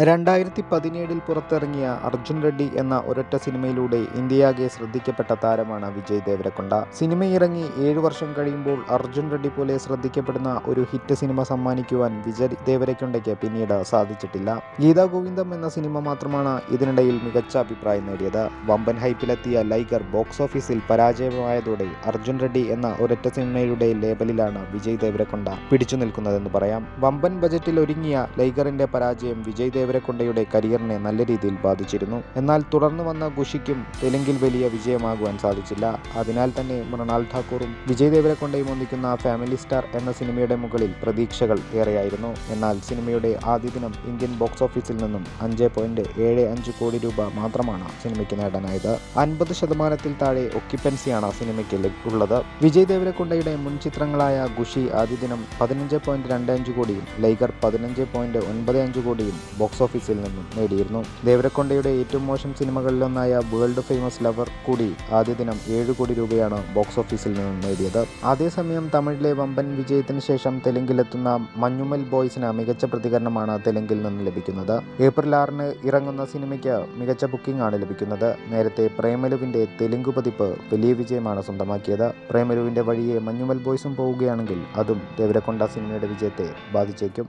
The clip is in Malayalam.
രണ്ടായിരത്തി പതിനേഴിൽ പുറത്തിറങ്ങിയ അർജുൻ റെഡ്ഡി എന്ന ഒരൊറ്റ സിനിമയിലൂടെ ഇന്ത്യയാകെ ശ്രദ്ധിക്കപ്പെട്ട താരമാണ് വിജയ് ദേവരക്കൊണ്ട. സിനിമ ഇറങ്ങി ഏഴു വർഷം കഴിയുമ്പോൾ അർജുൻ റെഡ്ഡി പോലെ ശ്രദ്ധിക്കപ്പെടുന്ന ഒരു ഹിറ്റ് സിനിമ സമ്മാനിക്കുവാൻ വിജയ് ദേവരക്കൊണ്ടയ്ക്ക് പിന്നീട് സാധിച്ചിട്ടില്ല. ഗീതാ ഗോവിന്ദം എന്ന സിനിമ മാത്രമാണ് ഇതിനിടയിൽ മികച്ച അഭിപ്രായം നേടിയത്. വമ്പൻ ഹൈപ്പിലെത്തിയ ലൈഗർ ബോക്സ് ഓഫീസിൽ പരാജയമായതോടെ അർജുൻ റെഡ്ഡി എന്ന ഒരൊറ്റ സിനിമയുടെ ലേബലിലാണ് വിജയ് ദേവരക്കൊണ്ട പിടിച്ചു നിൽക്കുന്നതെന്ന് പറയാം. വമ്പൻ ബജറ്റിൽ ഒരുങ്ങിയ ലൈഗറിന്റെ പരാജയം വിജയ് ദേവരക്കൊണ്ടയുടെ കരിയറിനെ നല്ല രീതിയിൽ ബാധിച്ചിരുന്നു. എന്നാൽ തുടർന്നു വന്ന ഗുഷിക്കും തെലുങ്കിൽ വലിയ വിജയമാകുവാൻ സാധിച്ചില്ല. അതിനാൽ തന്നെ മൃണാൽ ഠാക്കൂറും വിജയ് ദേവരക്കൊണ്ടയും ഒന്നിക്കുന്ന ഫാമിലി സ്റ്റാർ എന്ന സിനിമയുടെ മുകളിൽ പ്രതീക്ഷകൾ ഏറെയായിരുന്നു. എന്നാൽ സിനിമയുടെ ആദ്യ ദിനം ഇന്ത്യൻ ബോക്സ് ഓഫീസിൽ നിന്നും അഞ്ച് പോയിന്റ് ഏഴ് അഞ്ച് കോടി രൂപ മാത്രമാണ് സിനിമയ്ക്ക് നേടാനായത്. അൻപത് ശതമാനത്തിൽ താഴെ ഒക്യുപ്പൻസിയാണ് സിനിമയ്ക്ക് ഉള്ളത്. വിജയ് ദേവരക്കൊണ്ടയുടെ മുൻ ചിത്രങ്ങളായ ഗുഷി ആദ്യ ദിനം പതിനഞ്ച് പോയിന്റ് രണ്ട് അഞ്ച് കോടിയും ലൈഗർ പതിനഞ്ച് പോയിന്റ് ഒൻപത് അഞ്ച് കോടിയും ബോക്സ് ഓഫീസിൽ നിന്നും നേടിയിരുന്നു. ദേവരക്കൊണ്ടയുടെ ഏറ്റവും മോശം സിനിമകളിലൊന്നായ വേൾഡ് ഫേമസ് ലവർ കൂടി ആദ്യ ദിനം ഏഴ് കോടി രൂപയാണ് ബോക്സ് ഓഫീസിൽ നിന്നും നേടിയത്. അതേസമയം തമിഴിലെ വമ്പൻ വിജയത്തിന് ശേഷം തെലുങ്കിലെത്തുന്ന മഞ്ഞുമൽ ബോയ്സിന് മികച്ച പ്രതികരണമാണ് തെലുങ്കിൽ നിന്ന് ലഭിക്കുന്നത്. ഏപ്രിൽ ആറിന് ഇറങ്ങുന്ന സിനിമയ്ക്ക് മികച്ച ബുക്കിംഗ് ആണ് ലഭിക്കുന്നത്. നേരത്തെ പ്രേമലുവിന്റെ തെലുങ്ക് പതിപ്പ് വലിയ വിജയമാണ് സ്വന്തമാക്കിയത്. പ്രേമലുവിന്റെ വഴിയെ മഞ്ഞുമൽ ബോയ്സും പോവുകയാണെങ്കിൽ അതും ദേവരക്കൊണ്ട സിനിമയുടെ വിജയത്തെ ബാധിച്ചേക്കും.